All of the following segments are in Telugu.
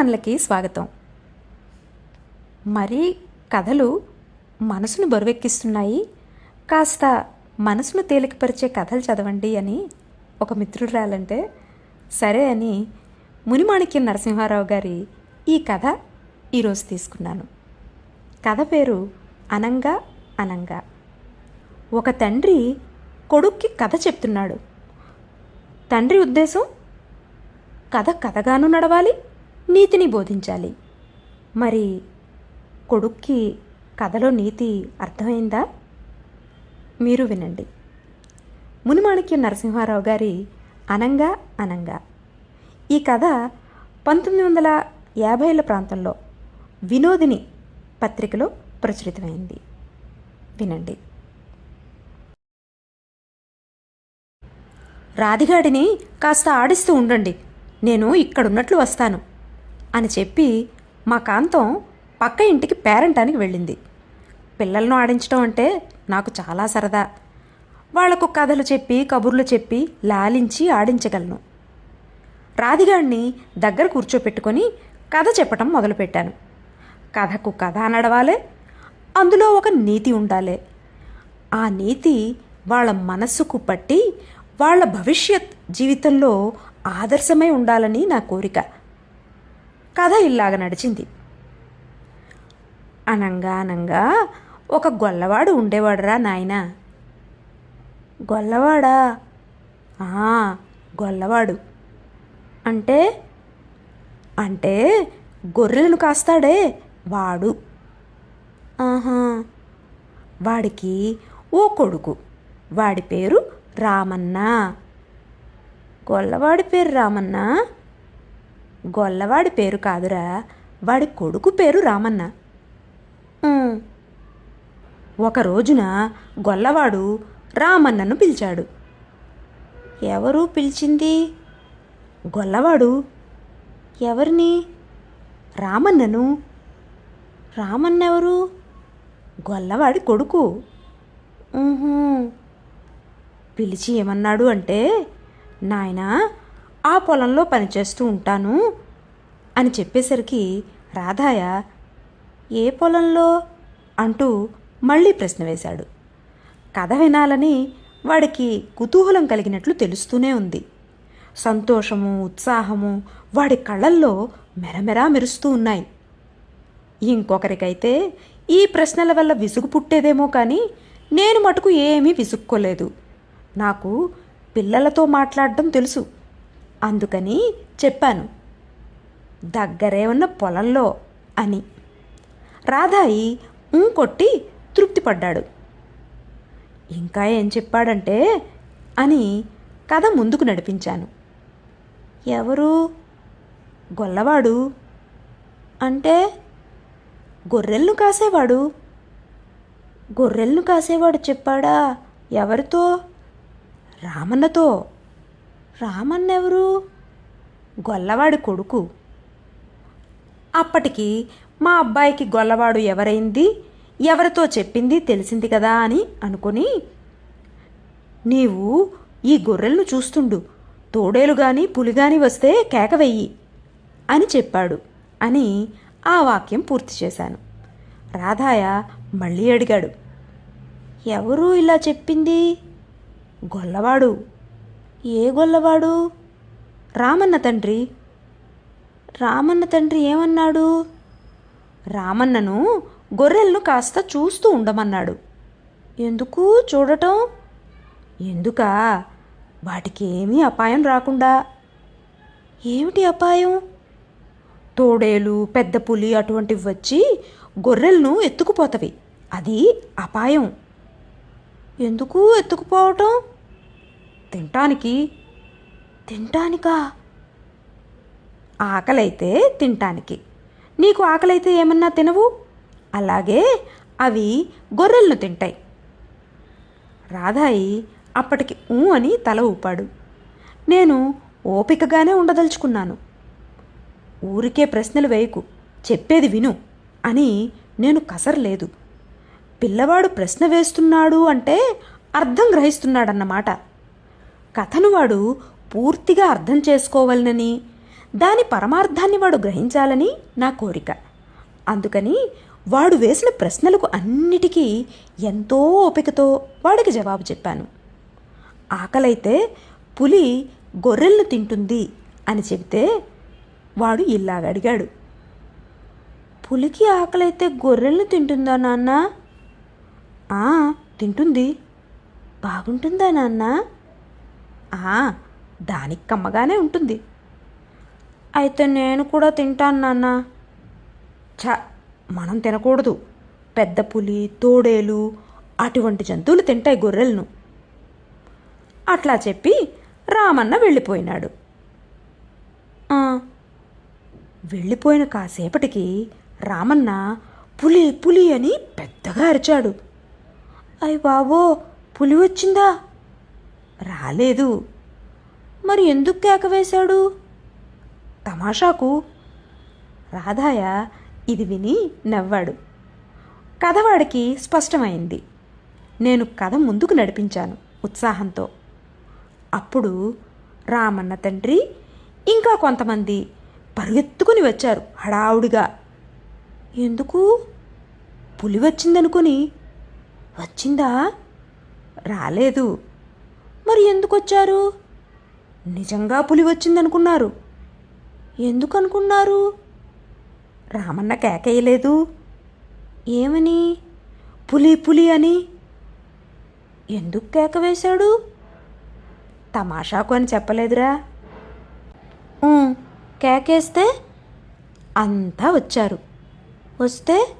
అభిమానులకి స్వాగతం. మరి కథలు మనసును బరువెక్కిస్తున్నాయి. కాస్త మనసును తేలికపరిచే కథలు చదవండి అని ఒక మిత్రుడు రాలంటే సరే అని మునిమాణిక్యం నరసింహారావు గారి ఈ కథ ఈరోజు తీసుకున్నాను. కథ పేరు అనంగా అనంగా. ఒక తండ్రి కొడుక్కి కథ చెప్తున్నాడు. తండ్రి ఉద్దేశం కథ కథగాను నడవాలి నీతిని బోధించాలి. మరి కొడుక్కి కథలో నీతి అర్థమైందా? మీరు వినండి. మునిమాణిక్య నరసింహారావు గారి అనంగా అనంగా. ఈ కథ పంతొమ్మిది వందల యాభైల ప్రాంతంలో వినోదిని పత్రికలో ప్రచురితమైంది. వినండి. రాధిగాడిని కాస్త ఆడిస్తూ ఉండండి. నేను ఇక్కడున్నట్లు వస్తాను. అని చెప్పి మా కాంతం పక్క ఇంటికి పేరంటానికి వెళ్ళింది. పిల్లలను ఆడించడం అంటే నాకు చాలా సరదా. వాళ్ళకు కథలు చెప్పి కబుర్లు చెప్పి లాలించి ఆడించగలను. రాధిగాడిని దగ్గర కూర్చోపెట్టుకొని కథ చెప్పటం మొదలుపెట్టాను. కథకు కథ నడవాలే అందులో ఒక నీతి ఉండాలి. ఆ నీతి వాళ్ళ మనస్సుకు పట్టి వాళ్ళ భవిష్యత్ జీవితంలో ఆదర్శమై ఉండాలని నా కోరిక. కథ ఇల్లాగా నడిచింది. అనంగా అనంగా ఒక గొల్లవాడు ఉండేవాడురా నాయన. గొల్లవాడా? ఆ, గొల్లవాడు. అంటే? అంటే గొర్రెలను కాస్తాడే వాడు. ఆహా. వాడికి ఓ కొడుకు. వాడి పేరు రామన్న. గొల్లవాడి పేరు రామన్న? గొల్లవాడి పేరు కాదురా వాడి కొడుకు పేరు రామన్న. ఒక రోజున గొల్లవాడు రామన్నను పిలిచాడు. ఎవరు పిలిచింది? గొల్లవాడు ఎవరిని? రామన్నను. రామన్నెవరు గొల్లవాడి కొడుకు. పిలిచి ఏమన్నాడు అంటే నాయనా ఆ పొలంలో పనిచేస్తూ ఉంటాను అని చెప్పేసరికి రాధాయ ఏ పొలంలో? అంటూ మళ్ళీ ప్రశ్న వేశాడు. కథ వినాలని వాడికి కుతూహలం కలిగినట్లు తెలుస్తూనే ఉంది. సంతోషము ఉత్సాహము వాడి కళ్ళల్లో మెరమెరా మెరుస్తూ ఉన్నాయి. ఇంకొకరికైతే ఈ ప్రశ్నల వల్ల విసుగు పుట్టేదేమో కానీ నేను మటుకు ఏమీ విసుక్కోలేదు. నాకు పిల్లలతో మాట్లాడడం తెలుసు. అందుకని చెప్పాను. దగ్గరే ఉన్న పొలంలో అని. రాధాయి ఊ కొట్టి తృప్తిపడ్డాడు. ఇంకా ఏం చెప్పాడంటే అని కథ ముందుకు నడిపించాను. ఎవరు? గొల్లవాడు. అంటే గొర్రెలను కాసేవాడు. గొర్రెలను కాసేవాడు చెప్పాడా ఎవరితో? రామన్నతో. రామన్నెవరు? గొల్లవాడి కొడుకు. అప్పటికి మా అబ్బాయికి గొల్లవాడు ఎవరైంది? ఎవరితో చెప్పింది? తెలిసింది కదా అని అనుకుని నీవు ఈ గొర్రెలను చూస్తుండు. తోడేలు గాని పులి గాని వస్తే కేక వెయ్యి అని చెప్పాడు అని ఆ వాక్యం పూర్తి చేశాను. రాధాయ మళ్ళీ అడిగాడు ఎవరు ఇలా చెప్పింది? గొల్లవాడు ఏ గొల్లవాడు? రామన్న తండ్రి. రామన్న తండ్రి ఏమన్నాడు? రామన్నను గొర్రెలను కాస్త చూస్తూ ఉండమన్నాడు. ఎందుకు చూడటం? ఎందుకా? వాటికి ఏమీ అపాయం రాకుండా. ఏమిటి అపాయం? తోడేలు పెద్ద పులి అటువంటివి వచ్చి గొర్రెలను ఎత్తుకుపోతవి. అది అపాయం. ఎందుకు ఎత్తుకుపోవటం? తినటానికి తినటానికా ఆకలైతే తినటానికి నీకు ఆకలైతే ఏమన్నా తినవు? అలాగే అవి గొర్రెలను తింటాయి. రాధాయి అప్పటికి ఊ అని తల ఊపాడు. నేను ఓపికగానే ఉండదలుచుకున్నాను. ఊరికే ప్రశ్నలు వేయకు. చెప్పేది విను అని నేను కసరలేదు. పిల్లవాడు ప్రశ్న వేస్తున్నాడు అంటే అర్థం గ్రహిస్తున్నాడన్నమాట. కథను వాడు పూర్తిగా అర్థం చేసుకోవాలనని దాని పరమార్థాన్ని వాడు గ్రహించాలని నా కోరిక. అందుకని వాడు వేసిన ప్రశ్నలకు అన్నిటికీ ఎంతో ఓపికతో వాడికి జవాబు చెప్పాను. ఆకలైతే పులి గొర్రెలను తింటుంది అని చెబితే వాడు ఇలాగ అడిగాడు. పులికి ఆకలైతే గొర్రెలను తింటుందా నాన్న? తింటుంది. బాగుంటుందా నాన్న? దానికి కమ్మగానే ఉంటుంది. అయితే నేను కూడా తింటాను నాన్న. చ మనం తినకూడదు. పెద్ద పులి తోడేలు అటువంటి జంతువులు తింటాయి గొర్రెలను. అట్లా చెప్పి రామన్న వెళ్ళిపోయినాడు. వెళ్ళిపోయిన కాసేపటికి రామన్న పులి పులి అని పెద్దగా అరిచాడు. అయ్య బాబో పులి వచ్చిందా? రాలేదు. మరి ఎందుకు కేక వేశాడు? తమాషాకు రాధాయ ఇది విని నవ్వాడు. కథవాడికి స్పష్టమైంది. నేను కథ ముందుకు నడిపించాను ఉత్సాహంతో. అప్పుడు రామన్న తండ్రి ఇంకా కొంతమంది పరుగెత్తుకుని వచ్చారు హడావుడిగా. ఎందుకు? పులి వచ్చిందనుకుని. వచ్చిందా? రాలేదు. మరి ఎందుకు వచ్చారు నిజంగా పులి వచ్చిందనుకున్నారు. ఎందుకు అనుకున్నారు రామన్న కేకేయలేదు. ఏమని? పులి పులి అని? ఎందుకు కేక వేశాడు? తమాషాకు అని చెప్పలేదురా. కేకేస్తే అంతా వచ్చారు. వస్తే?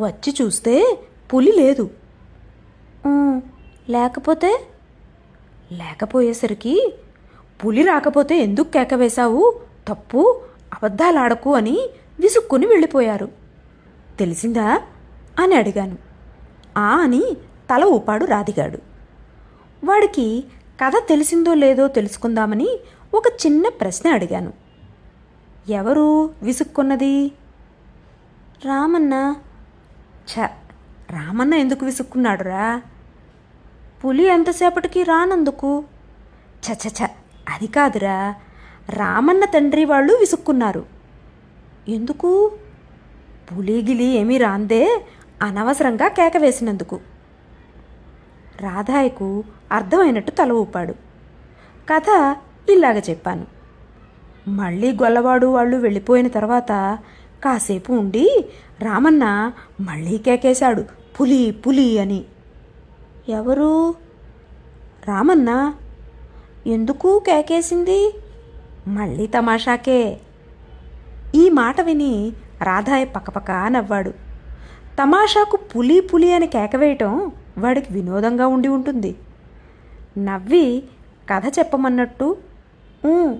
వచ్చి చూస్తే పులి లేదు. లేకపోతే? లేకపోయేసరికి పులి రాకపోతే ఎందుకు కేక వేశావు? తప్పు అబద్ధాలాడకు అని విసుక్కుని వెళ్ళిపోయారు. తెలిసిందా? అని అడిగాను. ఆ అని తల ఊపాడు రాధిగాడు. వాడికి కథ తెలిసిందో లేదో తెలుసుకుందామని ఒక చిన్న ప్రశ్న అడిగాను. ఎవరు విసుక్కున్నది? రామన్న. ఛ రామన్న ఎందుకు విసుక్కున్నాడురా? పులి ఎంతసేపటికి రానందుకు? ఛ అది కాదురా. రామన్న తండ్రి వాళ్ళు విసుక్కున్నారు. ఎందుకు? పులిగిలి ఏమీ రాందే అనవసరంగా కేక వేసినందుకు. రాధాయకు అర్థమైనట్టు తల ఊపాడు. కథ ఇలాగ చెప్పాను. మళ్ళీ గొల్లవాడు వాళ్ళు వెళ్ళిపోయిన తర్వాత కాసేపు ఉండి రామన్న మళ్ళీ కేకేశాడు. పులి పులి అని. ఎవరు? రామన్న? ఎందుకు కేకేసింది? మళ్ళీ తమాషాకే. ఈ మాట విని రాధాయ పక్కపక్క నవ్వాడు. తమాషాకు పులి పులి అని కేకవేయటం వాడికి వినోదంగా ఉండి ఉంటుంది. నవ్వి కథ చెప్పమన్నట్టు "ఊ"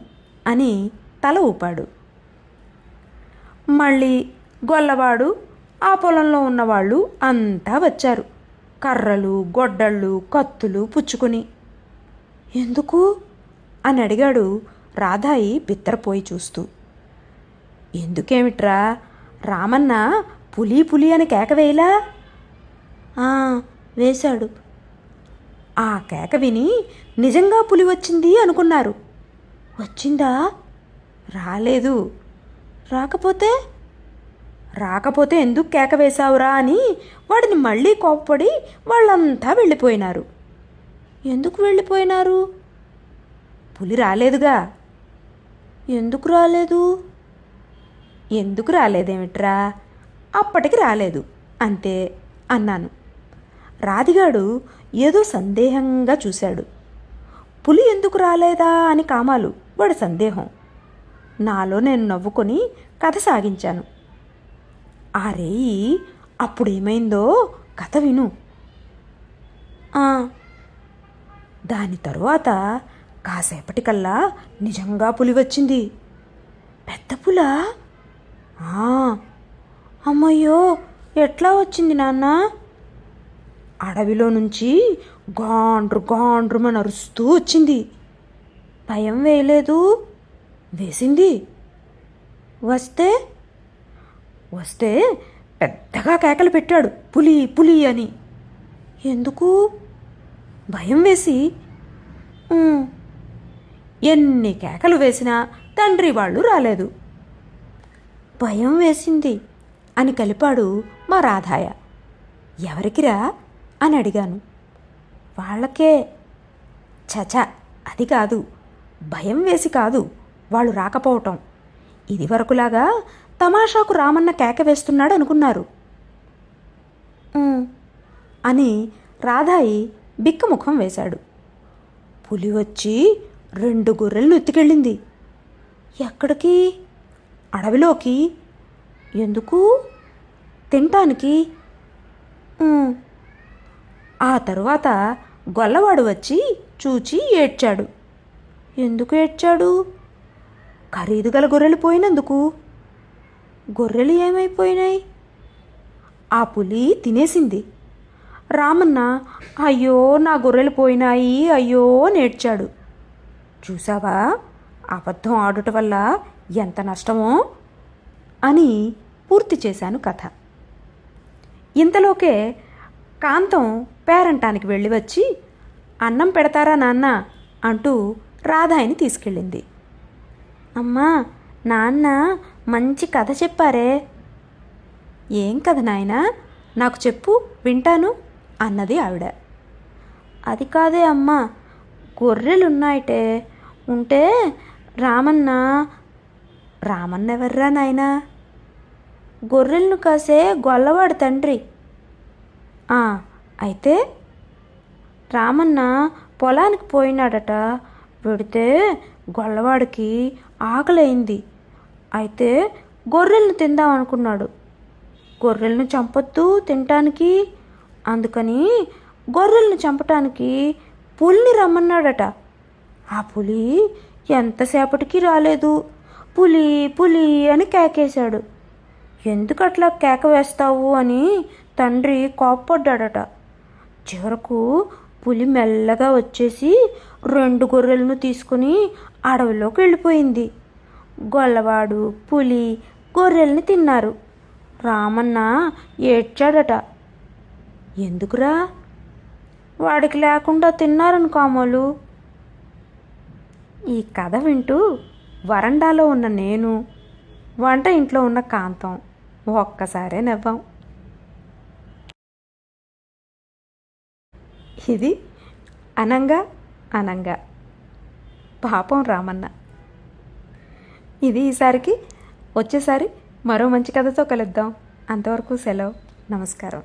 అని తల ఊపాడు. మళ్ళీ గొల్లవాడు ఆ పొలంలో ఉన్నవాళ్ళు అంతా వచ్చారు. కర్రలు గొడ్డళ్ళు కత్తులు పుచ్చుకుని. ఎందుకు? అని అడిగాడు రాధాయి బిత్తరపోయి చూస్తూ. ఎందుకేమిట్రా? రామన్న పులి పులి అని కేక వేయలా? వేశాడు. ఆ కేక విని నిజంగా పులి వచ్చింది అనుకున్నారు. వచ్చిందా? రాలేదు. రాకపోతే? రాకపోతే ఎందుకు కేక వేశావురా అని వాడిని మళ్ళీ కోప్పడి వాళ్ళంతా వెళ్ళిపోయినారు. ఎందుకు వెళ్ళిపోయినారు? పులి రాలేదుగా. ఎందుకు రాలేదు? ఎందుకు రాలేదేమిట్రా? అప్పటికి రాలేదు. అంతే అన్నాను. రాధిగాడు ఏదో సందేహంగా చూశాడు. పులి ఎందుకు రాలేదా అని కామాలు వాడి సందేహం. నాలో నేను నవ్వుకొని కథ సాగించాను. ఆ రేయి అప్పుడేమైందో కథ విను. దాని తరువాత కాసేపటికల్లా నిజంగా పులి వచ్చింది. పెద్ద పులా? అమ్మయ్యో ఎట్లా వచ్చింది నాన్న? అడవిలో నుంచి గాండ్రు గాండ్రుమని అరుస్తూ వచ్చింది. భయం వేయలేదు. వేసింది. వస్తే వస్తే పెద్దగా కేకలు పెట్టాడు. పులి పులి అని. ఎందుకు? భయం వేసి. ఎన్ని కేకలు వేసినా తండ్రి వాళ్ళు రాలేదు. భయం వేసింది అని కలిపాడు మా రాధాయ. ఎవరికిరా అని అడిగాను. వాళ్ళకే. చచ అది కాదు. భయం వేసి కాదు. వాళ్ళు రాకపోవటం. ఇదివరకులాగా తమాషాకు రామన్న కేక వేస్తున్నాడు అనుకున్నారు. అని రాధాయి బిక్కముఖం వేశాడు. పులి వచ్చి రెండు గొర్రెలను ఎత్తుకెళ్ళింది. ఎక్కడికి? అడవిలోకి. ఎందుకు? తినటానికి ఆ తరువాత గొల్లవాడు వచ్చి చూచి ఏడ్చాడు. ఎందుకు ఏడ్చాడు? ఖరీదు గల గొర్రెలు పోయినందుకు. గొర్రెలు ఏమైపోయినాయి? ఆ పులి తినేసింది. రామన్న అయ్యో నా గొర్రెలు పోయినాయి అయ్యో నేడ్చాడు. చూసావా అబద్ధం ఆడుట వల్ల ఎంత నష్టమో? అని పూర్తి చేశాను కథ. ఇంతలోకే కాంతం పేరంటానికి వెళ్ళి వచ్చి అన్నం పెడతారా నాన్న? అంటూ రాధాయిని తీసుకెళ్ళింది. అమ్మా నాన్న మంచి కథ చెప్పారే. ఏం కథ నాయనా? నాకు చెప్పు వింటాను అన్నది ఆవిడ. అది కాదే అమ్మ గొర్రెలున్నాయిటే. ఉంటే రామన్న రామన్న ఎవర్రా నాయనా? గొర్రెలను కాసే గొల్లవాడు తండ్రి. అయితే రామన్న పొలానికి పోయినాడట. పెడితే గొల్లవాడికి ఆకలైంది. అయితే గొర్రెలను తిందాం అనుకున్నాడు. గొర్రెలను చంపొద్దు తినటానికి అందుకని గొర్రెలను చంపటానికి పులిని రమ్మన్నాడట. ఆ పులి ఎంతసేపటికి రాలేదు. పులి పులి అని కేకేశాడు. ఎందుకు అట్లా కేక వేస్తావు? అని తండ్రి కోప్పడ్డాడట. చివరకు పులి మెల్లగా వచ్చేసి రెండు గొర్రెలను తీసుకుని అడవిలోకి వెళ్ళిపోయింది. గొల్లవాడు పులి గొర్రెల్ని తిన్నారు. రామన్న ఏడ్చాడట. ఎందుకురా? వాడికి లేకుండా తిన్నారని కామోలు ఈ కథ వింటూ వరండాలో ఉన్న నేను వంట ఇంట్లో ఉన్న కాంతం ఒక్కసారే నవ్వాం. ఇది అనంగా అనంగా. పాపం రామన్న. ఇది ఈసారికి వచ్చేసారి మరో మంచి కథతో కలుద్దాం. అంతవరకు సెలవు. నమస్కారం.